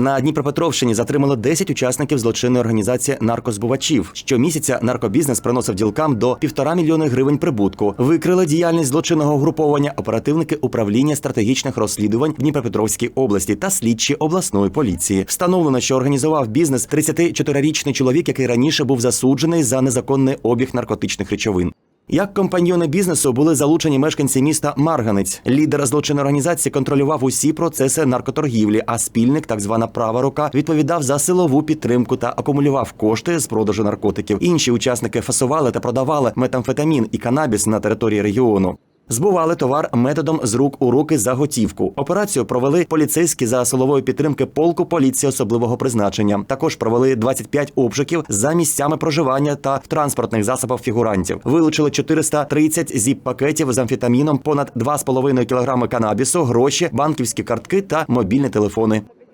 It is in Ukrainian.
На Дніпропетровщині затримали 10 учасників злочинної організації наркозбувачів. Щомісяця наркобізнес приносив ділкам до півтора мільйони гривень прибутку. Викрили діяльність злочинного угруповання оперативники управління стратегічних розслідувань в Дніпропетровській області та слідчі обласної поліції. Встановлено, що організував бізнес 34-річний чоловік, який раніше був засуджений за незаконний обіг наркотичних речовин. Як компаньйони бізнесу були залучені мешканці міста Марганець. Лідер злочинної організації контролював усі процеси наркоторгівлі, а спільник, так звана права рука, відповідав за силову підтримку та акумулював кошти з продажу наркотиків. Інші учасники фасували та продавали метамфетамін і канабіс на території регіону. Збували товар методом з рук у руки за готівку. Операцію провели поліцейські за силової підтримки полку поліції особливого призначення. Також провели 25 обшуків за місцями проживання та транспортних засобах фігурантів. Вилучили 430 зіп-пакетів з амфетаміном, понад 2,5 кг канабісу, гроші, банківські картки та мобільні телефони.